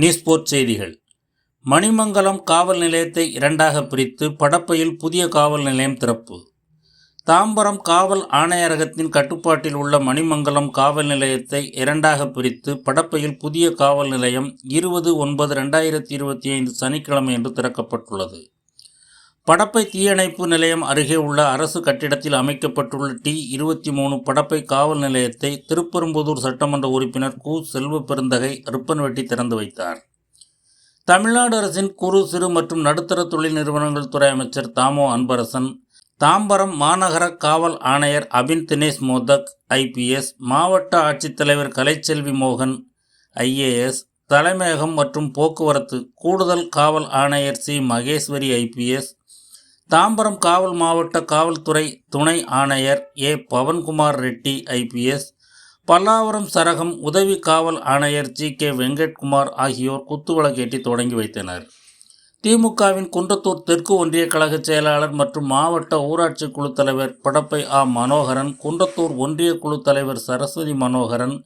நியூஸ்போர்ட் செய்திகள். மணிமங்கலம் காவல் நிலையத்தை இரண்டாக பிரித்து படப்பையில் புதிய காவல் நிலையம் திறப்பு. தாம்பரம் காவல் ஆணையரகத்தின் கட்டுப்பாட்டில் உள்ள மணிமங்கலம் காவல் நிலையத்தை இரண்டாக பிரித்து படப்பையில் புதிய காவல் நிலையம் இருபது ஒன்பது ரெண்டாயிரத்தி இருபத்தி ஐந்து சனிக்கிழமை என்று திறக்கப்பட்டுள்ளது. படப்பை தீயணைப்பு நிலையம் அருகே உள்ள அரசு கட்டிடத்தில் அமைக்கப்பட்டுள்ள டி இருபத்தி மூணு படப்பை காவல் நிலையத்தை திருப்பெரும்புதூர் சட்டமன்ற உறுப்பினர் கு. செல்வ பெருந்தகை ரிப்பன்வெட்டி திறந்து வைத்தார். தமிழ்நாடு அரசின் குறு சிறு மற்றும் நடுத்தர தொழில் நிறுவனங்கள் துறை அமைச்சர் தாமோ அன்பரசன் தாம்பரம் மாநகர காவல் ஆணையர் அபின் தினேஷ் மோதக் ஐபிஎஸ் மாவட்ட ஆட்சித்தலைவர் கலைச்செல்வி மோகன் ஐஏஎஸ் தலைமையகம் மற்றும் போக்குவரத்து கூடுதல் காவல் ஆணையர் சி. மகேஸ்வரி ஐபிஎஸ் தாம்பரம் காவல் மாவட்ட காவல்துறை துணை ஆணையர் ஏ பவன்குமார் ரெட்டி ஐபிஎஸ் பல்லாவரம் சரகம் உதவி காவல் ஆணையர் ஜி கே வெங்கட்குமார் ஆகியோர் குத்துவிளக்கேற்றி தொடங்கி வைத்தனர். திமுகவின் குன்றத்தூர் தெற்கு ஒன்றிய கழக செயலாளர் மற்றும் மாவட்ட ஊராட்சி குழு தலைவர் படப்பை ஆ மனோகரன் குன்றத்தூர் ஒன்றிய குழு தலைவர் சரஸ்வதி மனோகரன்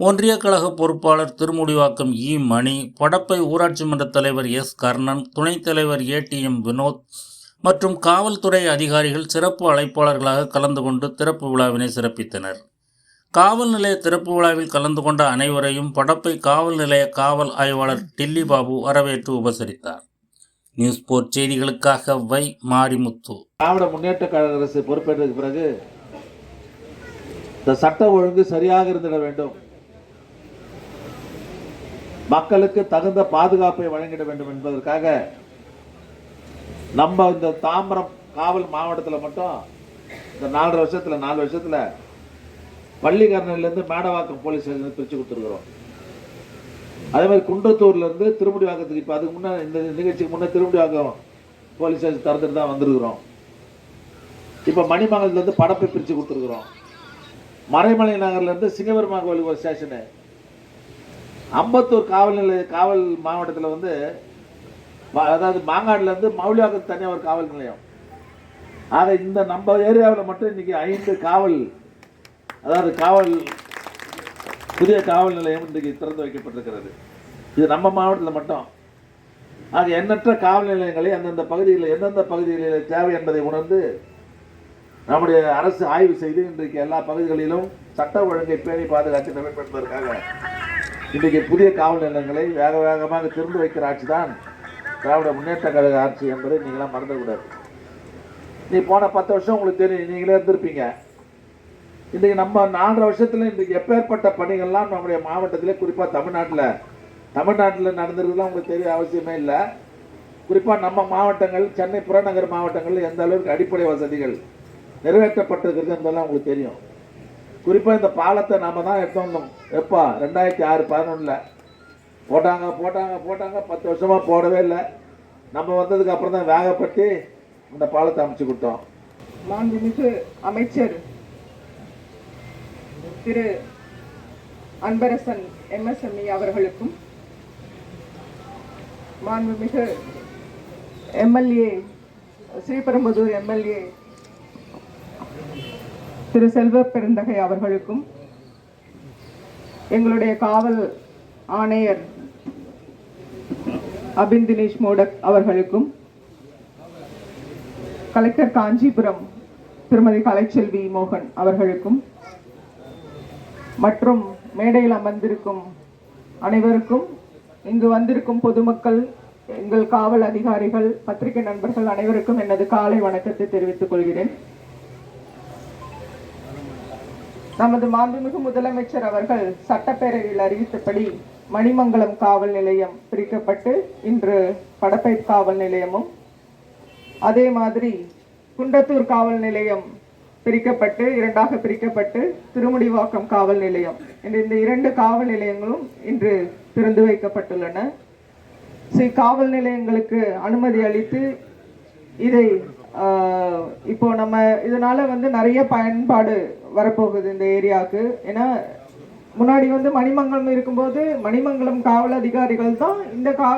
ஒன்றிய கழக பொறுப்பாளர் திருமுடிவாக்கம் இ மணி படப்பை ஊராட்சி மன்ற தலைவர் எஸ் கர்ணன் துணைத் தலைவர் ஏடிஎம் வினோத் மற்றும் காவல்துறை அதிகாரிகள் சிறப்பு அழைப்பாளர்களாக கலந்து கொண்டு திறப்பு விழாவினை சிறப்பித்தனர். காவல் நிலைய திறப்பு விழாவில் கலந்து கொண்ட அனைவரையும் படப்பை காவல் நிலைய காவல் ஆய்வாளர் டில்லி பாபு வரவேற்று உபசரித்தார். நியூஸ் போர்ட் செய்திகளுக்காக வை மாரிமுத்து. திராவிட முன்னேற்ற கழக அரசு பொறுப்பேற்றதுக்கு பிறகு இந்த சட்ட ஒழுங்கு சரியாக இருந்திட வேண்டும். மக்களுக்கு தகுந்த பாதுகாப்பை வழங்கிட வேண்டும் என்பதற்காக நம்ம இந்த தாம்பரம் காவல் மாவட்டத்தில் மட்டும் இந்த நாலரை வருஷத்தில் நாலு வருஷத்தில் பள்ளிக்கரணையிலேருந்து மேடவாக்கம் போலீஸ் ஸ்டேஷன் பிரித்து கொடுத்துருக்குறோம். அதே மாதிரி குண்டத்தூர்லேருந்து திருமுடிவாக்கத்துக்கு இப்போ அதுக்கு முன்னே இந்த நிகழ்ச்சிக்கு முன்னே திருமுடிவாக்கம் போலீஸ் ஸ்டேஷன் திறந்துட்டு தான் வந்திருக்கிறோம். இப்போ மணிமங்கலத்துலேருந்து படப்பை பிரித்து கொடுத்துருக்குறோம். மறைமலை நகர்லேருந்து சிங்கபெருமா கோயிலுக்கு ஒரு ஸ்டேஷனு. அம்பத்தூர் காவல் நிலைய காவல் மாவட்டத்தில் வந்து அதாவது மாங்காடுலேருந்து மௌலியாவுக்கு தனியாக ஒரு காவல் நிலையம். ஆக இந்த நம்ம ஏரியாவில் மட்டும் இன்றைக்கி ஐந்து காவல் அதாவது காவல் புதிய காவல் நிலையம் இன்றைக்கு திறந்து வைக்கப்பட்டிருக்கிறது. இது நம்ம மாவட்டத்தில் மட்டும். ஆக எண்ணற்ற காவல் நிலையங்களை அந்தந்த பகுதிகளில் எந்தெந்த பகுதிகளில் தேவை என்பதை உணர்ந்து நம்முடைய அரசு ஆய்வு செய்து இன்றைக்கு எல்லா பகுதிகளிலும் சட்ட ஒழுங்கை பேணி பாதுகாத்து நிலைப்படுத்துவதற்காக இன்றைக்கு புதிய காவல் நிலையங்களை வேக வேகமாக திறந்து வைக்கிற ஆட்சி தான் திராவிட முன்னேற்ற கழக ஆட்சி என்பதை நீங்களாம் மறந்துடக்கூடாது. நீ போன பத்து வருஷம் உங்களுக்கு தெரியும் நீங்களே இருந்திருப்பீங்க. இன்றைக்கு நம்ம நாலரை வருஷத்துல இன்றைக்கு எப்பேற்பட்ட பணிகள்லாம் நம்முடைய மாவட்டத்திலே குறிப்பாக தமிழ்நாட்டில் தமிழ்நாட்டில் நடந்திருக்குதுலாம் உங்களுக்கு தெரிய அவசியமே இல்லை. குறிப்பாக நம்ம மாவட்டங்கள் சென்னை புறநகர் மாவட்டங்களில் எந்த அளவுக்கு அடிப்படை வசதிகள் நிறைவேற்றப்பட்டிருக்கிறது என்பதெல்லாம் உங்களுக்கு தெரியும். குறிப்பாக இந்த பாலத்தை நம்ம தான் எடுத்து வந்தோம் எப்போ ரெண்டாயிரத்தி ஆறு பதினொன்றில் போட்டாங்க போட்டாங்க போட்டாங்க. பத்து வருஷமாக போடவே இல்லை. நம்ம வந்ததுக்கு அப்புறம் தான் வேகப்பட்டு அந்த பாலத்தை அமைச்சு கொடுத்தோம். மாண்புமிகு அமைச்சர் திரு அன்பரசன் எம்எஸ்எம்இ அவர்களுக்கும் மாண்புமிகு எம்எல்ஏ ஸ்ரீபெரும்புதூர் எம்எல்ஏ திரு செல்வ பெருந்தகை அவர்களுக்கும் எங்களுடைய காவல் ஆணையர் அபின் தினேஷ் மோடக் அவர்களுக்கும் கலெக்டர் காஞ்சிபுரம் திருமதி கலைச்செல்வி மோகன் அவர்களுக்கும் மற்றும் மேடையில் அமர்ந்திருக்கும் அனைவருக்கும் இங்கு வந்திருக்கும் பொதுமக்கள் எங்கள் காவல் அதிகாரிகள் பத்திரிகை நண்பர்கள் அனைவருக்கும் எனது காலை வணக்கத்தை தெரிவித்துக் கொள்கிறேன். நமது மாண்புமிகு முதலமைச்சர் அவர்கள் சட்டப்பேரவையில் அறிவித்தபடி மணிமங்கலம் காவல் நிலையம் பிரிக்கப்பட்டு இன்று படப்பை காவல் நிலையமும் அதே மாதிரி குன்றத்தூர் காவல் நிலையம் பிரிக்கப்பட்டு இரண்டாக பிரிக்கப்பட்டு திருமுடிவாக்கம் காவல் நிலையம். இந்த இந்த இரண்டு காவல் நிலையங்களும் இன்று திறந்து வைக்கப்பட்டுள்ளன. ஸ்ரீ காவல் நிலையங்களுக்கு அனுமதி அளித்து இதை இப்போ நம்ம இதனால வந்து நிறைய பயன்பாடு வரப்போகுது இந்த ஏரியாவுக்கு. ஏன்னா முன்னாடி வந்து மணிமங்கலம் இருக்கும்போது மணிமங்கலம் காவல் அதிகாரிகள் தான் இந்த கா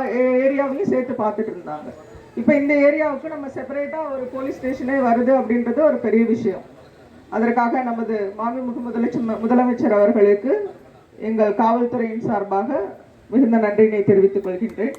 ஏரியாவையும் சேர்த்து பார்த்துட்டு இருந்தாங்க. இப்போ இந்த ஏரியாவுக்கு நம்ம செப்பரேட்டாக ஒரு போலீஸ் ஸ்டேஷனே வருது அப்படின்றது ஒரு பெரிய விஷயம். அதற்காக நமது மாண்புமிகு முதலமைச்சர் முதலமைச்சர் அவர்களுக்கு எங்கள் காவல்துறையின் சார்பாக மிகுந்த நன்றியினை தெரிவித்துக் கொள்கின்றேன்.